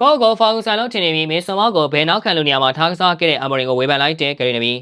ကော့ကောဖာဂူဆန်လုံးထင်နေပြီးမေဆွန်မောက်ကိုဘယ်နောက်ခံလူနေရာမှာထားကစားခဲ့တဲ့အမေရိကိုဝေဖန်လိုက်တဲ့ဂရီနဘီ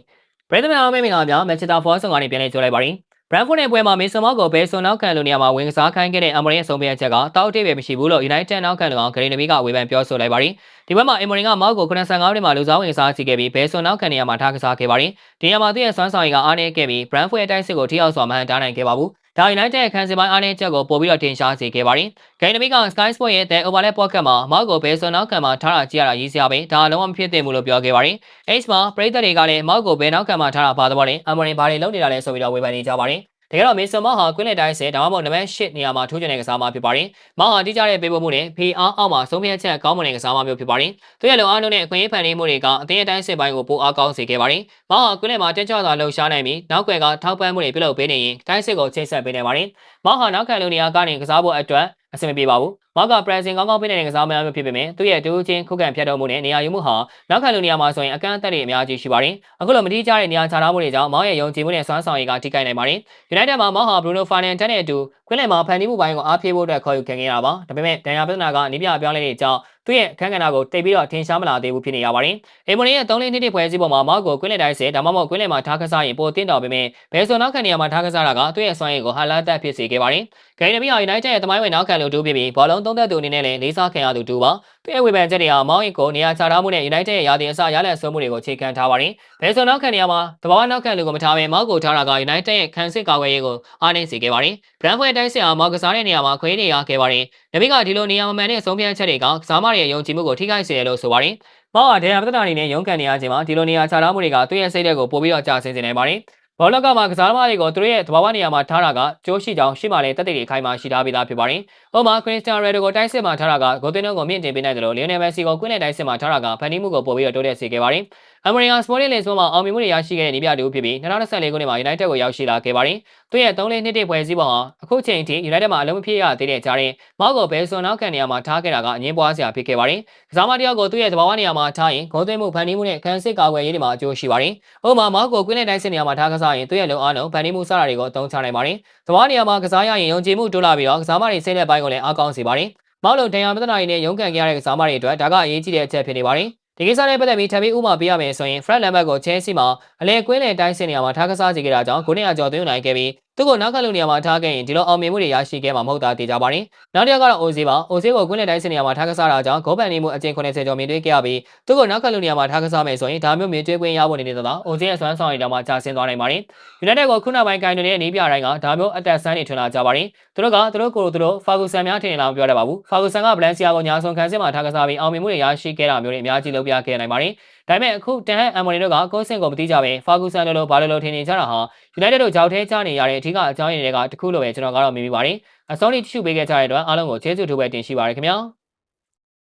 ဘရဒမန်အောင်မင်္ဂလာများမန်ချက်စတာဖော့ဆန်ကနေပြန်လည်ကြိုလိုက်ပါရင်ဘရန်ဖို့နယ်ပွဲမှာမေဆွန်မောက်ကိုဘယ်ဆွန်နောက်ခံလူနေရာမှာဝင်ကစားခိုင်းခဲ့တဲ့အမေရိရဲ့ဆုံးဖြတ်ချက်ကတောက်တိပဲမရှိဘူးလို့ United နောက်ခံလူအောင်ဂရီနဘီကဝေဖန်ပြောဆိုလိုက်ပါရင်ဒီဘက်မှာအမေရိကမောက်ကို95မိနစ်မှာလူစားဝင်ကစားစီခဲ့ပြီးဘယ်ဆွန်နောက်ခံနေရာမှာထားကစားခဲ့ပါရင်ဒီနေရာမှာသူ့ရဲ့စွမ်းဆောင်ရည်ကအားနည်းခဲ့ပြီးဘရန်ဖို့ရဲ့တိုက်စစ်ကိုထိအောင်စွာမှန်တားနိုင်ခဲ့ပါဘူး ဒါ United ရဲ့ခံစီပိုင်းအားနည်းချက်ကိုပို့ပြီးတော့တင်ရှားစေခဲ့ပါတယ်။ဂိမ်းနမီက Sky Sport ရဲ့ The Overlap Podcast မှာမောက်ကိုဘယ်ဆွန်နောက်ခံမှာထားတာကြည့်ရတာရေးစရာပဲဒါလုံးဝမဖြစ်သင့်ဘူးလို့ပြောခဲ့ပါတယ်။ H မှာပရိသတ်တွေကလည်းမောက်ကိုဘယ်နောက်ခံမှာထားတာပါတော့တယ်။အမရင်ဘာတွေလုပ်နေတာလဲဆိုပြီးတော့ဝေဖန်နေကြပါတယ်။ တကယ်တော့မေဆန်မောက်ဟာကွင်းလက်တိုင်းဆဲဒါမှမဟုတ်နံပါတ်၈နေရာမှာထိုးချင်တဲ့ကစားမဖြစ်ပါတယ်။မောက်ဟာတိကျတဲ့ပေးပို့မှုနဲ့ PR အောက်မှာဆုံးဖြတ်ချက်ကောင်းမွန်တဲ့ကစားမမျိုးဖြစ်ပါတယ်။သူရဲ့လုံအားလုံးနဲ့အခွင့်အရေးဖန်တီးမှုတွေကအသင်းအတိုင်းစစ်ပိုင်းကိုပိုအားကောင်းစေခဲ့ပါတယ်။မောက်ဟာကွင်းလက်မှာတက်ကြွစွာလှုပ်ရှားနိုင်ပြီးနောက်ွယ်ကထောက်ပံ့မှုတွေပြုလုပ်ပေးနေရင်တိုင်းစစ်ကိုချိတ်ဆက်ပေးနေပါတယ်။မောက်ဟာနောက်ခံလူနေရာကနေကစားဖို့အတွက် အဆင်မပြေပါဘူး။မောက်ကပရန်စင်ကောင်းကောင်းပြနေတဲ့ကစားမများမျိုးဖြစ်ပေမဲ့သူ့ရဲ့ဒူးချင်းခုခံဖြတ်တော်မှုနဲ့နေရာယူမှုဟာနောက်ခံလူနေရာမှာဆိုရင်အကန့်အသတ်တွေအများကြီးရှိပါတယ်။အခုလိုမတိကျတဲ့နေရာချထားမှုတွေကြောင့်မောက်ရဲ့ယုံကြည်မှုနဲ့စွမ်းဆောင်ရည်ကထိခိုက်နိုင်ပါတယ်။ United မှာမောက်ဟာ Bruno Fernandes နဲ့အတူကွင်းလယ်မှာဖန်တီးမှုပိုင်းကိုအားဖြည့်ဖို့အတွက်ခေါ်ယူခံခဲ့ရတာပါ။ဒါပေမဲ့ဒဏ်ရာပြဿနာကနိပြပြောင်းလဲတဲ့အကြောင်း သူ့ရဲ့အခန်းကဏ္ဍကိုတိတ်ပြီးတော့ထင်ရှားမလာသေးဘူးဖြစ်နေရပါတယ်။အေမိုနီရဲ့3လေးနှစ်တစ်ဖွဲစည်းပေါ်မှာမောက်ကိုကွင်းလယ်တိုင်းဆဲဒါမှမဟုတ်ကွင်းလယ်မှာထားကစားရင်ပိုတင်းတော်ပေမဲ့ဘယ်ဆိုနောက်ခံနေရာမှာထားကစားတာကသူ့ရဲ့စွမ်းရည်ကိုဟာလာတက်ဖြစ်စေခဲ့ပါတယ်။ဂိမ်းနမီဟာ United ရဲ့တမိုင်းဝင်နောက်ခံလူတူဖြစ်ပြီးဘောလုံးသုံးသက်သူအနေနဲ့လည်းလေးစားခံရသူတူပါ။သူ့ရဲ့ဝေဖန်ချက်တွေဟာမောက်ရင်ကိုနေရာချထားမှုနဲ့ United ရဲ့ရာသီအစရလဒ်ဆုံးမှုတွေကိုချိန်ခံထားပါတယ်။ဘယ်ဆိုနောက်ခံနေရာမှာတဘာဝနောက်ခံလူကိုမထားဘဲမောက်ကိုထားတာက United ရဲ့ခံစစ်ကာကွယ်ရေးကိုအားနည်းစေခဲ့ပါတယ်။ Brentford တိုင်းစစ်ဟာမောက်ကစားတဲ့နေရာမှာခွေးနေရခဲ့ပါတယ်။ နမီကဒီလိုနေရာမမှန်တဲ့ဆုံးဖြတ်ချက်တွေကကစားမတွေရဲ့ယုံကြည်မှုကိုထိခိုက်စေတယ်လို့ဆိုပါတယ်။မောက်ဟာဒေယာပဒနာအနေနဲ့ရုန်းကန်နေရခြင်းမှာဒီလိုနေရာချထားမှုတွေကသူ့ရဲ့စိတ်ဓာတ်ကိုပိုပြီးတော့ကြာဆင်းစေနိုင်ပါတယ်။ဘောလော့ကမှာကစားသမားတွေကိုသူတို့ရဲ့သဘာဝနေရာမှာထားတာကကျိုးရှိကြောင်းရှေ့မှာလည်းတက်တဲ့တွေခိုင်းမှရှိထားပြီးသားဖြစ်ပါတယ်။ဥပမာခရစ်စတီယာနိုရိုကိုတိုက်စစ်မှာထားတာကဂိုတင်နိုကိုမြင့်တင်ပေးနိုင်တယ်လို့လီယိုနယ်မက်ဆီကိုကွင်းနဲ့တိုက်စစ်မှာထားတာကဖန်တီးမှုကိုပို့ပြီးတော့တိုးတက်စေခဲ့ပါတယ်။ အမေရိကန်စပိုร์လစ်ဆိုမှာအောင်မြင်မှုတွေရရှိခဲ့တဲ့နေပြတူဖြစ်ပြီး2024ခုနှစ်မှာ United ကိုရောက်ရှိလာခဲ့ပါတယ်။သူရဲ့3လေးနှစ်တည်းပွဲစည်းပုံဟာအခုချိန်ထိ United မှာအလုံးမဖြစ်ရသေးတဲ့ကြားရင်မောက်ကိုဘယ်ဆွန်နောက်ခံနေရာမှာထားခဲ့တာကအငင်းပွားစရာဖြစ်ခဲ့ပါတယ်။ကစားမတယောက်ကိုသူ့ရဲ့သဘာဝနေရာမှာထားရင်ဂိုးသွင်းမှုဖန်တီးမှုနဲ့ခံစစ်ကာကွယ်ရေးတွေမှာအကျိုးရှိပါတယ်။ဥပမာမောက်ကိုကွင်းနဲ့တိုက်စစ်နေရာမှာထားကစားရင်သူ့ရဲ့လုံအားလုံးဖန်တီးမှုစတာတွေကိုအသုံးချနိုင်ပါတယ်။သဘာဝနေရာမှာကစားရရင်ယုံကြည်မှုတိုးလာပြီးတော့ကစားမတွေစိတ်လက်ပိုင်းကိုလည်းအားကောင်းစေပါတယ်။မောက်လုံဒဏ်ရာမတနာရီနဲ့ရုန်းကန်ကြရတဲ့ကစားမတွေအတွက်ဒါကအရေးကြီးတဲ့အချက်ဖြစ်နေပါတယ်။ ဒီကိစ္စနဲ့ပတ်သက်ပြီးထပ်ပြီးဥပမာပေးရမယ်ဆိုရင် Fred Lambert ကို Chelsea မှာအလဲကွင်းလယ်တိုင်းစင်နေရာမှာထားကစားစီခဲ့တာကြောင့်ကိုနေရာကျော်သွင်းနိုင်ခဲ့ပြီး သူ့ကိုနောက်ကလူနေရာမှာထားခဲ့ရင်ဒီလိုအောင်မြင်မှုတွေရရှိခဲ့မှာမဟုတ်တာသိကြပါရင်နောက်တစ်ယောက်ကတော့ OZ ပါ OZ ကိုကွင်းလယ်တိုင်းစင်နေရာမှာထားကစားတာကြောင့်ဂိုးပန်နေမှုအကျဉ်း90ကျော်မြင်တွေ့ခဲ့ရပြီးသူ့ကိုနောက်ကလူနေရာမှာထားကစားမယ်ဆိုရင်ဒါမျိုးမြင်တွေ့ခွင့်ရဖို့နေနေတော့ OZ ရဲ့စွမ်းဆောင်ရည်တောင်မှကြာဆင်းသွားနိုင်ပါတယ် United ကိုခုနောက်ပိုင်းကိုင်တွင်တဲ့အနည်းပြတိုင်းကဒါမျိုးအသက်ဆန်းနေထွင်လာကြပါတယ်သူတို့ကသူတို့ကိုယ်သူတို့ Ferguson များထင်နေလားမပြောတတ်ပါဘူး Ferguson က Valencia ကိုညာဆုံးခံစစ်မှာထားကစားပြီးအောင်မြင်မှုတွေရရှိခဲ့တာမျိုးတွေအများကြီးလုပ်ပြခဲ့နိုင်ပါတယ်ဒါပေမဲ့အခုတန်ဟန်အမ်မိုနီတို့ကကိုယ်စင်ကိုမသိကြပဲဖာဂူဆန်လိုလိုဘာလိုလိုထင်နေကြတာဟာ United တို့ကြောက်သေးချနေရတဲ့အထူးအကြောင်းရင်းတွေကတခုလိုပဲကျွန်တော်ကတော့မြင်မိပါတယ်။အစောလေးတ िश ပေးခဲ့ကြတဲ့အတွက်အားလုံးကိုကျေးဇူးထူးပဲတင်ရှိပါရခင်ဗျာ။